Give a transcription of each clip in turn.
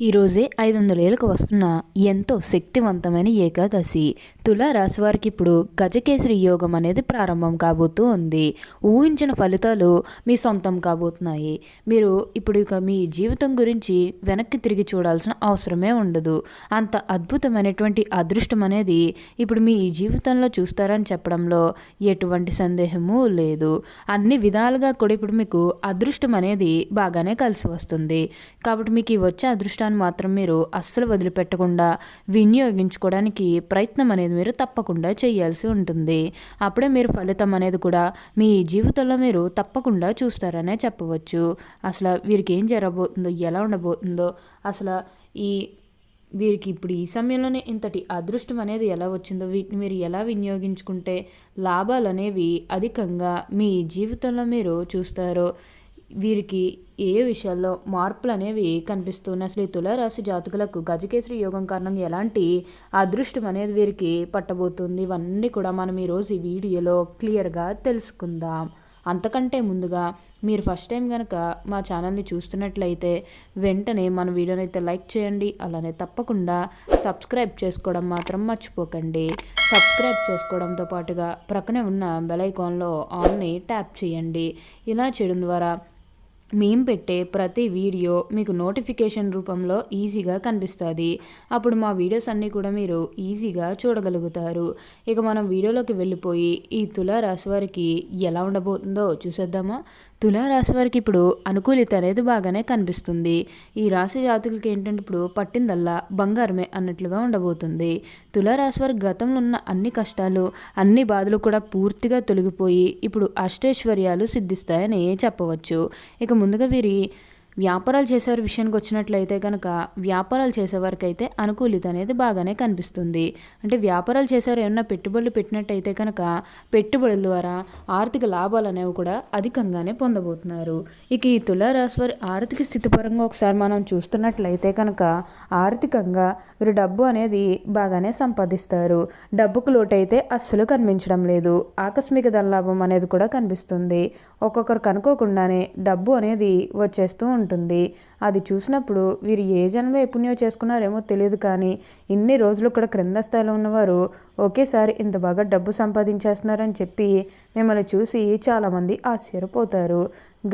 ఈరోజే ఐదు వందల ఏళ్ళకు వస్తున్న ఎంతో శక్తివంతమైన ఏకాదశి. తులారాశి వారికి ఇప్పుడు గజకేసరి యోగం అనేది ప్రారంభం కాబోతూ ఉంది. ఊహించిన ఫలితాలు మీ సొంతం కాబోతున్నాయి. మీరు ఇప్పుడు ఇక మీ జీవితం గురించి వెనక్కి తిరిగి చూడాల్సిన అవసరమే ఉండదు. అంత అద్భుతమైనటువంటి అదృష్టం అనేది ఇప్పుడు మీ జీవితంలో చూస్తారని చెప్పడంలో ఎటువంటి సందేహము లేదు. అన్ని విధాలుగా కూడా ఇప్పుడు మీకు అదృష్టం అనేది బాగానే కలిసి వస్తుంది. కాబట్టి మీకు ఈ వచ్చే అదృష్టాన్ని మాత్రం మీరు అస్సలు వదిలిపెట్టకుండా వినియోగించుకోవడానికి ప్రయత్నం అనేది మీరు తప్పకుండా చేయాల్సి ఉంటుంది. అప్పుడే మీరు ఫలితం అనేది కూడా మీ జీవితంలో మీరు తప్పకుండా చూస్తారనే చెప్పవచ్చు. అసలు వీరికి ఏం జరగబోతుందో ఎలా ఉండబోతుందో అసలు ఈ వీరికి ఇప్పుడు ఈ సమయంలోనే ఇంతటి అదృష్టం అనేది ఎలా వచ్చిందో వీటిని మీరు ఎలా వినియోగించుకుంటే లాభాలు అనేవి అధికంగా మీ జీవితంలో మీరు చూస్తారో వీరికి ఏ విషయాల్లో మార్పులు అనేవి కనిపిస్తున్నాయి అసలు ఈ తులారాశి జాతకులకు గజకేసరి యోగం కారణంగా ఎలాంటి అదృష్టం అనేది వీరికి పట్టబోతుంది? ఇవన్నీ కూడా మనం ఈరోజు ఈ వీడియోలో క్లియర్గా తెలుసుకుందాం. అంతకంటే ముందుగా మీరు ఫస్ట్ టైం కనుక మా ఛానల్ని చూస్తున్నట్లయితే వెంటనే మన వీడియోని అయితే లైక్ చేయండి. అలానే తప్పకుండా సబ్స్క్రైబ్ చేసుకోవడం మాత్రం మర్చిపోకండి. సబ్స్క్రైబ్ చేసుకోవడంతో పాటుగా ప్రక్కనే ఉన్న బెల్ ఐకాన్లో ఆల్ని ట్యాప్ చేయండి. ఇలా చేయడం ద్వారా మేము పెట్టే ప్రతి వీడియో మీకు నోటిఫికేషన్ రూపంలో ఈజీగా కనిపిస్తుంది. అప్పుడు మా వీడియోస్ అన్నీ కూడా మీరు ఈజీగా చూడగలుగుతారు. ఇక మనం వీడియోలోకి వెళ్ళిపోయి ఈ తులా రాశి వారికి ఎలా ఉండబోతుందో చూసేద్దామా? తులారాశి వారికి ఇప్పుడు అనుకూలిత అనేది బాగానే కనిపిస్తుంది. ఈ రాశి జాతకులకి ఏంటంటే ఇప్పుడు పట్టిందల్లా బంగారమే అన్నట్లుగా ఉండబోతుంది. తులారాశి వారికి గతంలో ఉన్న అన్ని కష్టాలు అన్ని బాధలు కూడా పూర్తిగా తొలగిపోయి ఇప్పుడు అష్టైశ్వర్యాలు సిద్ధిస్తాయని చెప్పవచ్చు. ఇక ముందుగా వీరి వ్యాపారాలు చేసేవారి విషయానికి వచ్చినట్లయితే కనుక వ్యాపారాలు చేసేవారికైతే అయితే అనుకూలిత అనేది బాగానే కనిపిస్తుంది. అంటే వ్యాపారాలు చేసేవారు ఏమన్నా పెట్టుబడులు పెట్టినట్టయితే కనుక పెట్టుబడుల ద్వారా ఆర్థిక లాభాలు అనేవి కూడా అధికంగానే పొందబోతున్నారు. ఇక ఈ తులారాశి వారి ఆర్థిక స్థితి పరంగా ఒకసారి మనం చూస్తున్నట్లయితే కనుక ఆర్థికంగా వీరు డబ్బు అనేది బాగానే సంపాదిస్తారు. డబ్బుకు లోటైతే అస్సలు కనిపించడం లేదు. ఆకస్మిక ధనలాభం అనేది కూడా కనిపిస్తుంది. ఒక్కొక్కరు కనుక్కోకుండానే డబ్బు అనేది వచ్చేస్తూ ఉంటుంది. ఉంటుంది. అది చూసినప్పుడు వీరు ఏ జన్మ ఎప్పుణ్యో చేసుకున్నారేమో తెలియదు కానీ ఇన్ని రోజులు ఇక్కడ క్రింద స్థాయిలో ఉన్నవారు ఒకేసారి ఇంత బాగా డబ్బు సంపాదించేస్తున్నారని చెప్పి మిమ్మల్ని చూసి చాలామంది ఆశ్చర్యపోతారు.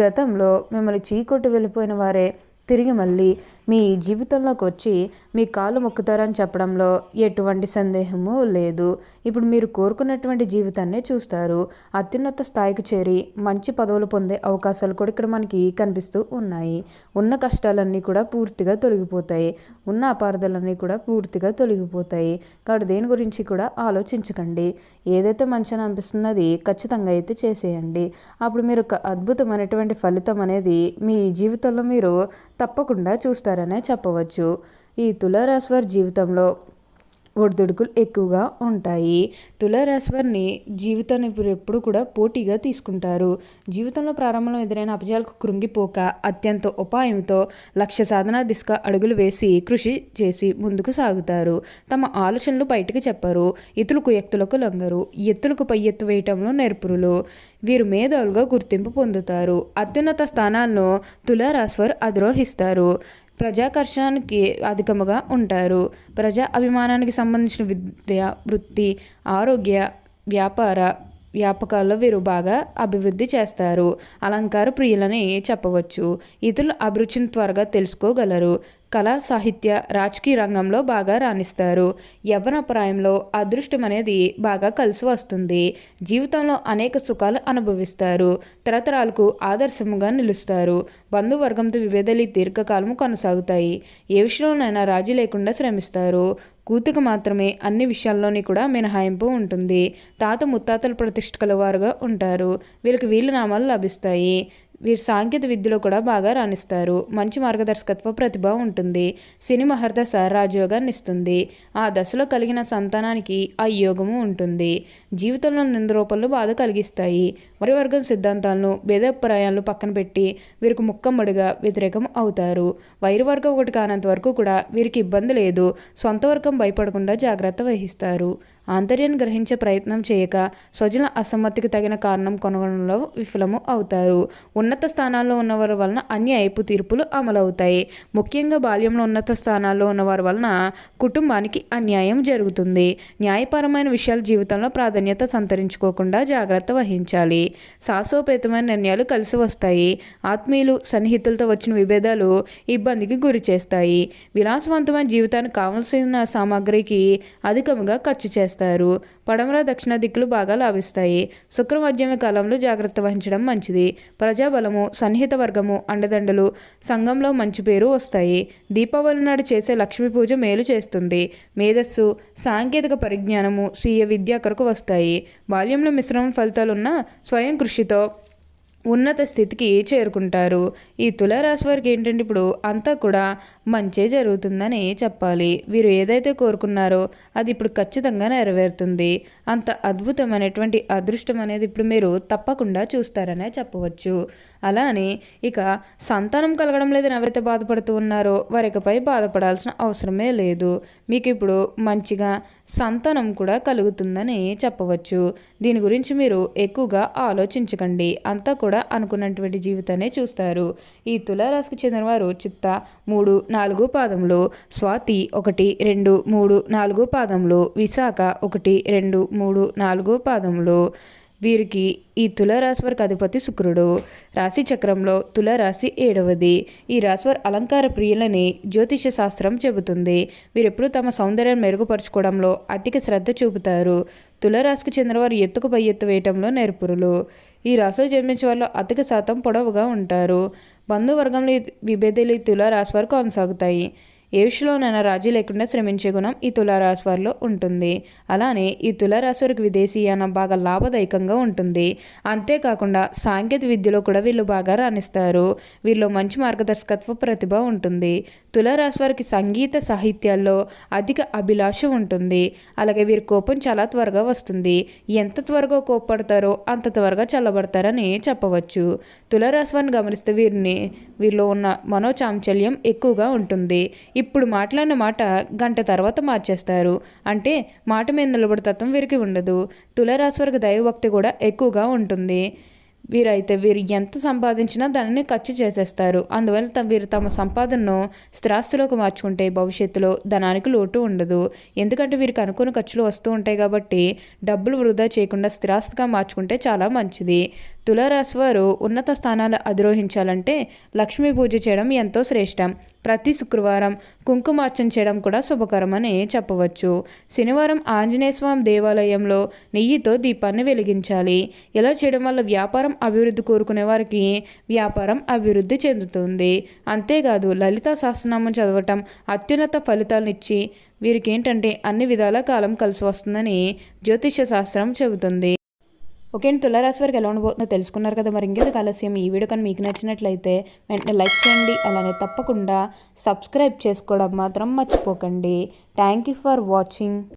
గతంలో మిమ్మల్ని చీకొట్టు వెళ్ళిపోయిన వారే తిరిగి మళ్ళీ మీ జీవితంలోకి వచ్చి మీ కాలు మొక్కుతారని చెప్పడంలో ఎటువంటి సందేహము లేదు. ఇప్పుడు మీరు కోరుకున్నటువంటి జీవితాన్ని చూస్తారు. అత్యున్నత స్థాయికి చేరి మంచి పదవులు పొందే అవకాశాలు కూడా ఇక్కడ మనకి కనిపిస్తూ ఉన్నాయి. ఉన్న కష్టాలన్నీ కూడా పూర్తిగా తొలగిపోతాయి. ఉన్న అపార్థాలన్నీ కూడా పూర్తిగా తొలగిపోతాయి. కాబట్టి దేని గురించి కూడా ఆలోచించకండి. ఏదైతే మంచి అని అనిపిస్తుందో అది ఖచ్చితంగా అయితే చేసేయండి. అప్పుడు మీరు ఒక అద్భుతమైనటువంటి ఫలితం అనేది మీ జీవితంలో మీరు తప్పకుండా చూస్తారనే చెప్పవచ్చు. ఈ తులారాశి జీవితంలో ఒడిదుడుకులు ఎక్కువగా ఉంటాయి. తులారాశివారిని జీవితాన్ని ఇప్పుడు ఎప్పుడు కూడా పోటీగా తీసుకుంటారు. జీవితంలో ప్రారంభంలో ఎదురైన అపజయాలకు కృంగిపోక అత్యంత ఉపాయంతో లక్ష్య సాధన దిశగా అడుగులు వేసి కృషి చేసి ముందుకు సాగుతారు. తమ ఆలోచనలు బయటకు చెప్పరు. ఇతులకు ఎత్తులకు లొంగరు. ఎత్తులకు పై ఎత్తు వేయటంలో నేర్పురులు. వీరు మేధావులుగా గుర్తింపు పొందుతారు. అత్యున్నత స్థానాలను తులారాశ్వర్ అధిరోహిస్తారు. ప్రజాకర్షణకి అధికముగా ఉంటారు. ప్రజా అభిమానానికి సంబంధించిన విద్య వృత్తి ఆరోగ్య వ్యాపార వ్యాపకాల్లో వీరు బాగా అభివృద్ధి చేస్తారు. అలంకార ప్రియులని చెప్పవచ్చు. ఇతరుల అభిరుచిని త్వరగా తెలుసుకోగలరు. కళ సాహిత్య రాజకీయ రంగంలో బాగా రాణిస్తారు. యవ్వన ప్రాయంలో అదృష్టం అనేది బాగా కలిసి వస్తుంది. జీవితంలో అనేక సుఖాలు అనుభవిస్తారు. తరతరాలకు ఆదర్శముగా నిలుస్తారు. బంధువర్గంతో విభేదాలు దీర్ఘకాలము కొనసాగుతాయి. ఏ విషయంలోనైనా రాజీ లేకుండా శ్రమిస్తారు. కూతురుకు మాత్రమే అన్ని విషయాల్లోని కూడా మినహాయింపు ఉంటుంది. తాత ముత్తాతల ప్రతిష్ట కలవారుగా ఉంటారు. వీళ్ళకి వీలునామాలు లభిస్తాయి. వీరు సాంకేతిక విద్యలో కూడా బాగా రాణిస్తారు. మంచి మార్గదర్శకత్వ ప్రతిభ ఉంటుంది. సినిమా మహర్దశ రాజయోగాన్ని ఇస్తుంది. ఆ దశలో కలిగిన సంతానానికి ఆ యోగము ఉంటుంది. జీవితంలో నింద రూపంలో బాధ కలిగిస్తాయి. మరి వర్గం సిద్ధాంతాలను భేదాభిప్రాయాలను పక్కన పెట్టి వీరికి ముక్కమ్మడిగా వ్యతిరేకం అవుతారు. వైరు వర్గం ఒకటి కానంత వరకు కూడా వీరికి ఇబ్బంది లేదు. సొంత వర్గం భయపడకుండా జాగ్రత్త వహిస్తారు. ఆంతర్యాన్ని గ్రహించే ప్రయత్నం చేయక స్వజన అసమ్మతికి తగిన కారణం కొనగడంలో విఫలము అవుతారు. ఉన్నత స్థానాల్లో ఉన్నవారి వలన అన్యాయపు తీర్పులు అమలవుతాయి. ముఖ్యంగా బాల్యంలో ఉన్నత స్థానాల్లో ఉన్నవారి వలన కుటుంబానికి అన్యాయం జరుగుతుంది. న్యాయపరమైన విషయాలు జీవితంలో ప్రాధాన్యత సంతరించుకోకుండా జాగ్రత్త వహించాలి. సాహసోపేతమైన నిర్ణయాలు కలిసి వస్తాయి. ఆత్మీయులు సన్నిహితులతో వచ్చిన విభేదాలు ఇబ్బందికి గురి చేస్తాయి. విలాసవంతమైన జీవితానికి కావలసిన సామాగ్రికి అధికంగా ఖర్చు చేస్తారు చేస్తారు. పడమర దక్షిణ దిక్కులు బాగా లాభిస్తాయి. శుక్ర మధ్యమ కాలంలో జాగ్రత్త వహించడం మంచిది. ప్రజాబలము సన్నిహిత వర్గము అండదండలు సంఘంలో మంచి పేరు వస్తాయి. దీపావళి నాడు చేసే లక్ష్మీ పూజ మేలు చేస్తుంది. మేధస్సు సాంకేతిక పరిజ్ఞానము స్వీయ విద్య కొరకు వస్తాయి. బాల్యంలో మిశ్రమ ఫలితాలున్న స్వయం కృషితో ఉన్నత స్థితికి చేరుకుంటారు. ఈ తులారాశి వారికి ఏంటంటే ఇప్పుడు అంతా కూడా మంచే జరుగుతుందని చెప్పాలి. వీరు ఏదైతే కోరుకున్నారో అది ఇప్పుడు ఖచ్చితంగా నెరవేరుతుంది. అంత అద్భుతమైనటువంటి అదృష్టం అనేది ఇప్పుడు మీరు తప్పకుండా చూస్తారనే చెప్పవచ్చు. అలా అని ఇక సంతానం కలగడం లేదని ఎవరైతే బాధపడుతూ ఉన్నారో వారికపై బాధపడాల్సిన అవసరమే లేదు. మీకు ఇప్పుడు మంచిగా సంతానం కూడా కలుగుతుందని చెప్పవచ్చు. దీని గురించి మీరు ఎక్కువగా ఆలోచించకండి. అంతా కూడా అనుకున్నటువంటి జీవితాన్ని చూస్తారు. ఈ తులారాశికి చెందినవారు చిత్త మూడు నాలుగు పాదములు స్వాతి ఒకటి రెండు మూడు నాలుగు పాదములు విశాఖ ఒకటి రెండు మూడు నాలుగు పాదములు. వీరికి ఈ తులారాశి వారికి అధిపతి శుక్రుడు. రాశి చక్రంలో తులారాశి ఏడవది. ఈ రాశివారి అలంకార ప్రియులని జ్యోతిష శాస్త్రం చెబుతుంది. వీరెప్పుడు తమ సౌందర్యాన్ని మెరుగుపరచుకోవడంలో అధిక శ్రద్ధ చూపుతారు. తులారాశికి చెందిన వారు ఎత్తుకు పై ఎత్తు వేయటంలో నేర్పురులు. ఈ రాశిలో జన్మించే వాళ్ళు అధిక శాతం పొడవుగా ఉంటారు. బంధువర్గంలో విభేదాలు ఈ తులారాశి వారు కొనసాగుతాయి. ఏ విషయంలోనైనా రాజీ లేకుండా శ్రమించే గుణం ఈ తులారాశి వారిలో ఉంటుంది. అలానే ఈ తులారాశి వారికి విదేశీయానం బాగా లాభదాయకంగా ఉంటుంది. అంతేకాకుండా సాంకేతిక విద్యలో కూడా వీళ్ళు బాగా రాణిస్తారు. వీళ్ళు మంచి మార్గదర్శకత్వ ప్రతిభ ఉంటుంది. తులారాశి వారికి సంగీత సాహిత్యాల్లో అధిక అభిలాష ఉంటుంది. అలాగే వీరి కోపం చాలా త్వరగా వస్తుంది. ఎంత త్వరగా కోప్పడతారో అంత త్వరగా చల్లబడతారని చెప్పవచ్చు. తులారాశి వారిని గమనిస్తే వీరిని వీరిలో ఉన్న మనోచాంచల్యం ఎక్కువగా ఉంటుంది. ఇప్పుడు మాట్లాడిన మాట గంట తర్వాత మార్చేస్తారు. అంటే మాట మీద నిలబడి తత్వం వీరికి ఉండదు. తులారాశి దైవభక్తి కూడా ఎక్కువగా ఉంటుంది. వీరైతే వీరు ఎంత సంపాదించినా దానిని ఖర్చు చేసేస్తారు. అందువల్ల వీరు తమ సంపాదనను స్థిరాస్తులోకి మార్చుకుంటే భవిష్యత్తులో ధనానికి లోటు ఉండదు. ఎందుకంటే వీరికి అనుకున్న ఖర్చులు వస్తూ ఉంటాయి కాబట్టి డబ్బులు వృధా చేయకుండా స్థిరాస్తిగా మార్చుకుంటే చాలా మంచిది. తులారాశి వారు ఉన్నత స్థానాలు అధిరోహించాలంటే లక్ష్మీ పూజ చేయడం ఎంతో శ్రేష్టం. ప్రతి శుక్రవారం కుంకుమార్చన చేయడం కూడా శుభకరమని చెప్పవచ్చు. శనివారం ఆంజనేయ స్వామి దేవాలయంలో నెయ్యితో దీపాన్ని వెలిగించాలి. ఇలా చేయడం వల్ల వ్యాపారం అభివృద్ధి కోరుకునే వారికి వ్యాపారం అభివృద్ధి చెందుతుంది. అంతేకాదు లలిత సహస్రనామం చదవటం అత్యున్నత ఫలితాలనిచ్చి వీరికి ఏంటంటే అన్ని విధాల కాలం కలిసి వస్తుందని జ్యోతిష్య శాస్త్రం చెబుతుంది. ఓకే అండి తులారాశి వారికి ఎలా ఉండబోతుందో తెలుసుకున్నారు కదా మరి ఇంకేది ఆలస్యం? ఈ వీడియో కానీ మీకు నచ్చినట్లయితే వెంటనే లైక్ చేయండి అలానే తప్పకుండా సబ్స్క్రైబ్ చేసుకోవడం మాత్రం మర్చిపోకండి. Thank you for watching.